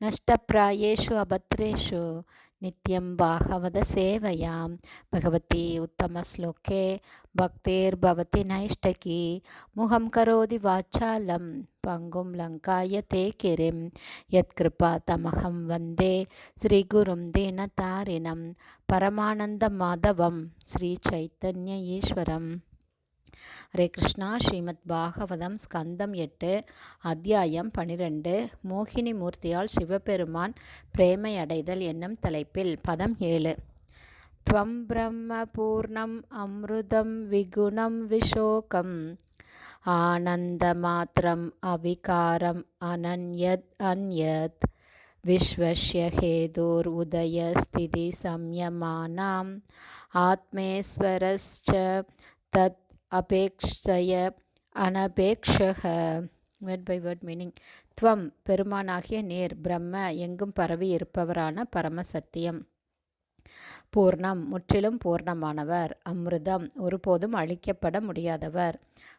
நஷ்டப்பிராயேஷு அபத்ரேஷு நித்யம் பாகவத சேவையாம் பகவதி உத்தம ஸ்லோகே பக்தேர் பவதி நைஷ்டகி முகம் கரோதி வாச்சாலம் பங்கும் லங்காய தேகிரிம் யத்கிருபா தமகம் வந்தே ஸ்ரீகுரும் தீனதாரிணம் பரமானந்த மாதவம் ஸ்ரீ சைத்தன்ய ஈஸ்வரம் ஹரே கிருஷ்ணா ஸ்ரீமத் பாகவதம் ஸ்கந்தம் எட்டு அத்தியாயம் பனிரெண்டு மோகினி மூர்த்தியால் சிவபெருமான் பிரேமை அடைதல் என்னும் தலைப்பில் பதம் ஏழு त्वं ब्रह्मपूर्णम् अमृतं विगुणं विशोकम् आनन्दमात्रम् अविकारम् अनन्यत् अन्यत् विश्वस्य हेतुरुदयस्थितिसंयमानाम् आत्मेश्वरश्च तत् அபேக்ஷய அனபேக்ஷக வேர்ட் பை வேர்ட் மீனிங் துவம் பெருமானாகிய நேர் பிரம்ம எங்கும் பரவி இருப்பவரான பரமசத்தியம். பூர்ணம் முற்றிலும் பூர்ணமானவர். அமிர்தம் ஒருபோதும் அழிக்கப்பட முடியாதவர்.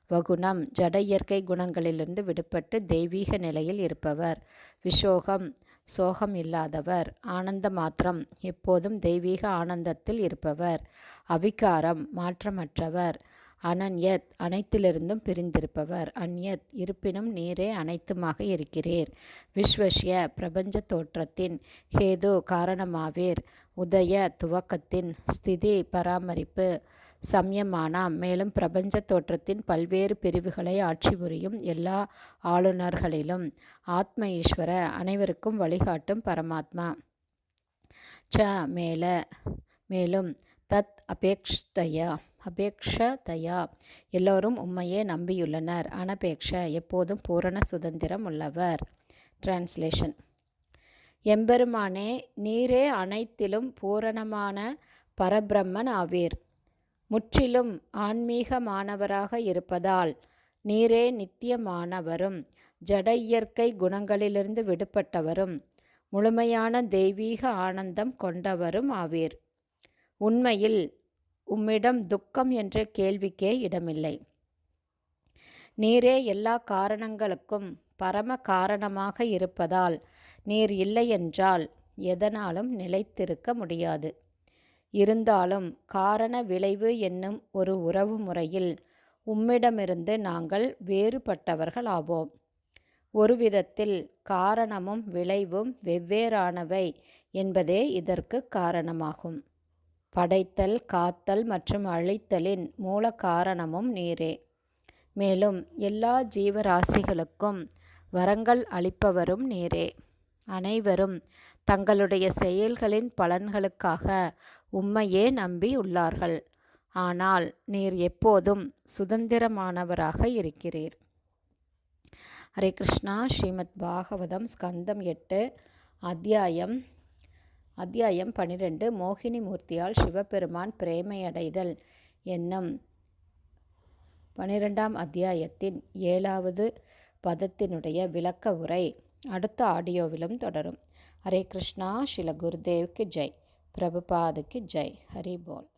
வகுணம் ஜட இயற்கை குணங்களிலிருந்து விடுபட்டு தெய்வீக நிலையில் இருப்பவர். விஷோகம் சோகம் இல்லாதவர். ஆனந்த மாத்திரம் எப்போதும் தெய்வீக ஆனந்தத்தில் இருப்பவர். அவிகாரம் மாற்றமற்றவர். அனன்யத் அனைத்திலிருந்தும் பிரிந்திருப்பவர். அந்யத் இருப்பினும் நீரே அனைத்துமாக இருக்கிறீர். விஸ்வஷ்ய பிரபஞ்ச தோற்றத்தின் ஹேது காரணமாவீர். உதய துவக்கத்தின் ஸ்திதி பராமரிப்பு சம்யமானாம். மேலும் பிரபஞ்ச தோற்றத்தின் பல்வேறு பிரிவுகளை ஆட்சி புரியும் எல்லா ஆளுநர்களிலும் ஆத்ம ஈஸ்வர அனைவருக்கும் வழிகாட்டும் பரமாத்மா. ச மேல மேலும் தத் அபேக்ஷதயா அபேக்ஷதையா. எல்லோரும் உண்மையே நம்பியுள்ளனர். அனபேக்ஷ எப்போதும் பூரண சுதந்திரம் உள்ளவர். டிரான்ஸ்லேஷன் எம்பெருமானே நீரே அனைத்திலும் பூரணமான பரபிரம்மன் ஆவீர். முற்றிலும் ஆன்மீகமானவராக இருப்பதால் நீரே நித்தியமானவரும் ஜட இயற்கை குணங்களிலிருந்து விடுபட்டவரும் முழுமையான தெய்வீக ஆனந்தம் கொண்டவரும் ஆவீர். உண்மையில் உம்மிடம் துக்கம் என்ற கேள்விக்கே இடமில்லை. நீரே எல்லா காரணங்களுக்கும் பரம காரணமாக இருப்பதால் நீர் இல்லையென்றால் எதனாலும் நிலைத்திருக்க முடியாது. இருந்தாலும் காரண விளைவு என்னும் ஒரு உறவு முறையில் உம்மிடமிருந்து நாங்கள் வேறுபட்டவர்கள் ஆவோம். ஒரு விதத்தில் காரணமும் விளைவும் வெவ்வேறானவை என்பதே இதற்கு காரணமாகும். படைத்தல் காத்தல் மற்றும் அழித்தலின் மூல காரணமும் நீரே. மேலும் எல்லா ஜீவராசிகளுக்கும் வரங்கள் அளிப்பவரும் நீரே. அனைவரும் தங்களுடைய செயல்களின் பலன்களுக்காக உம்மையே நம்பி உள்ளார்கள். ஆனால் நீர் எப்போதும் சுதந்திரமானவராக இருக்கிறீர். ஹரே கிருஷ்ணா. ஸ்ரீமத் பாகவதம் ஸ்கந்தம் எட்டு அத்தியாயம் அத்தியாயம் பனிரெண்டு மோகினி மூர்த்தியால் சிவபெருமான் பிரேமையடைதல் என்னும் பனிரெண்டாம் அத்தியாயத்தின் ஏழாவது பதத்தினுடைய விளக்க உரை அடுத்த ஆடியோவிலும் தொடரும். ஹரே கிருஷ்ணா ஸ்ரீல குருதேவுக்கு ஜெய். பிரபுபாதுக்கு ஜெய். ஹரி போல்.